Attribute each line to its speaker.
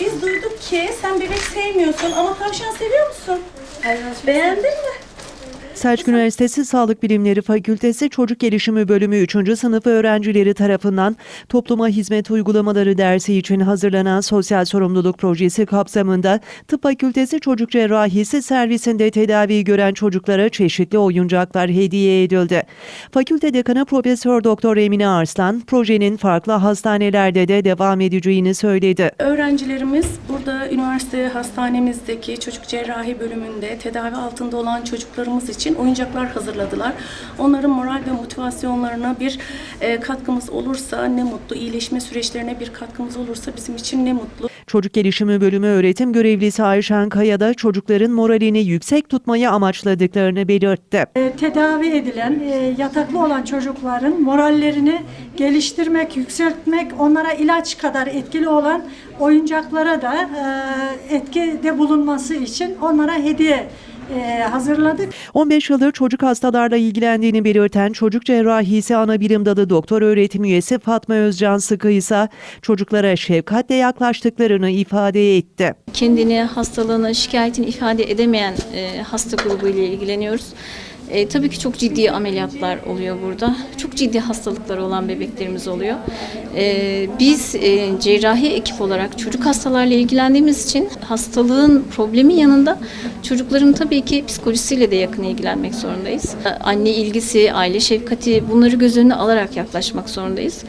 Speaker 1: Biz duyduk ki sen bebek sevmiyorsun ama tavşan seviyor musun? Beğendin mi?
Speaker 2: Selçuk Üniversitesi Sağlık Bilimleri Fakültesi Çocuk Gelişimi Bölümü 3. sınıf öğrencileri tarafından topluma hizmet uygulamaları dersi için hazırlanan sosyal sorumluluk projesi kapsamında Tıp Fakültesi Çocuk Cerrahisi servisinde tedavi gören çocuklara çeşitli oyuncaklar hediye edildi. Fakülte Dekanı Profesör Doktor Emine Arslan projenin farklı hastanelerde de devam edeceğini söyledi.
Speaker 1: Öğrencilerimiz burada üniversite hastanemizdeki çocuk cerrahi bölümünde tedavi altında olan çocuklarımız için oyuncaklar hazırladılar. Onların moral ve motivasyonlarına bir e, katkımız olursa ne mutlu, iyileşme süreçlerine bir katkımız olursa bizim için ne mutlu.
Speaker 2: Çocuk Gelişimi Bölümü öğretim görevlisi Ayşen Kaya da çocukların moralini yüksek tutmayı amaçladıklarını belirtti.
Speaker 3: E, tedavi edilen, e, yataklı olan çocukların morallerini geliştirmek, yükseltmek, onlara ilaç kadar etkili olan oyuncaklara da e, etkide bulunması için onlara hediye e, hazırladık.
Speaker 2: 15 yıldır çocuk hastalarla ilgilendiğini belirten çocuk cerrahisi ana bilim dalı doktor öğretim üyesi Fatma Özcan Sıkı ise çocuklara şefkatle yaklaştıklarını ifade etti.
Speaker 4: Kendini, hastalığını, şikayetini ifade edemeyen e, hasta grubu ile ilgileniyoruz. E, tabii ki çok ciddi ameliyatlar oluyor burada. Çok ciddi hastalıkları olan bebeklerimiz oluyor. E, biz e, cerrahi ekip olarak çocuk hastalarla ilgilendiğimiz için hastalığın problemi yanında çocukların tabii ki psikolojisiyle de yakın ilgilenmek zorundayız. E, Anne ilgisi, aile şefkati bunları göz önüne alarak yaklaşmak zorundayız.